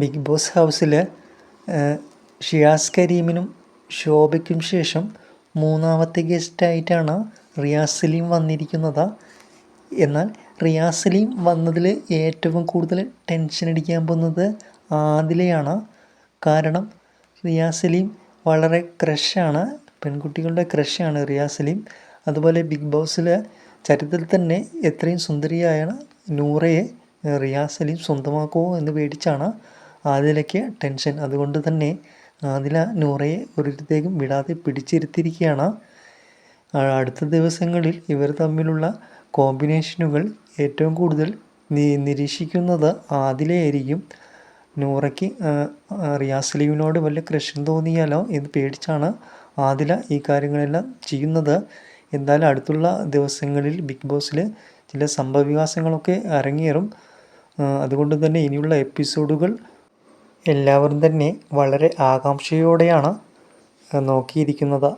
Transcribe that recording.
Big boss ഹൗസിൽ ഷിയാസ് കരീമിനും ശോഭയ്ക്കും ശേഷം മൂന്നാമത്തെ ഗസ്റ്റായിട്ടാണ് റിയാസ് സലീം വന്നിരിക്കുന്നത്. എന്നാൽ റിയാസ് സലീം വന്നതിൽ ഏറ്റവും കൂടുതൽ ടെൻഷൻ അടിക്കാൻ പോകുന്നത് ആദിലയാണ്. കാരണം റിയാസ് സലീം വളരെ ക്രഷാണ് പെൺകുട്ടികളുടെ ക്രഷാണ് റിയാസ് സലീം. അതുപോലെ ബിഗ് ബോസിൽ ചരിത്രത്തിൽ തന്നെ എത്രയും സുന്ദരിയായാണ് നൂറയെ റിയാസ് സലീം സ്വന്തമാക്കുമോ എന്ന് പേടിച്ചാണ് ആദിലയ്ക്ക് ടെൻഷൻ. അതുകൊണ്ട് തന്നെ ആദില നൂറയെ ഒരിടത്തേക്കും വിടാതെ പിടിച്ചിരുത്തിയിരിക്കുകയാണ്. അടുത്ത ദിവസങ്ങളിൽ ഇവർ തമ്മിലുള്ള കോമ്പിനേഷനുകൾ ഏറ്റവും കൂടുതൽ നിരീക്ഷിക്കുന്നത് ആദിലയായിരിക്കും. നൂറയ്ക്ക് റിയാസ്ലീവിനോട് വലിയ വല്ല ക്രഷും തോന്നിയാലോ എന്ന് പേടിച്ചാണ് ആദില ഈ കാര്യങ്ങളെല്ലാം ചെയ്യുന്നത്. എന്തായാലും അടുത്തുള്ള ദിവസങ്ങളിൽ ബിഗ് ബോസിൽ ചില സംഭവവികാസങ്ങളൊക്കെ അരങ്ങേറും. അതുകൊണ്ട് തന്നെ ഇനിയുള്ള എപ്പിസോഡുകൾ എല്ലാവരും തന്നെ വളരെ ആകാംക്ഷയോടെയാണ് നോക്കിയിരിക്കുന്നത്.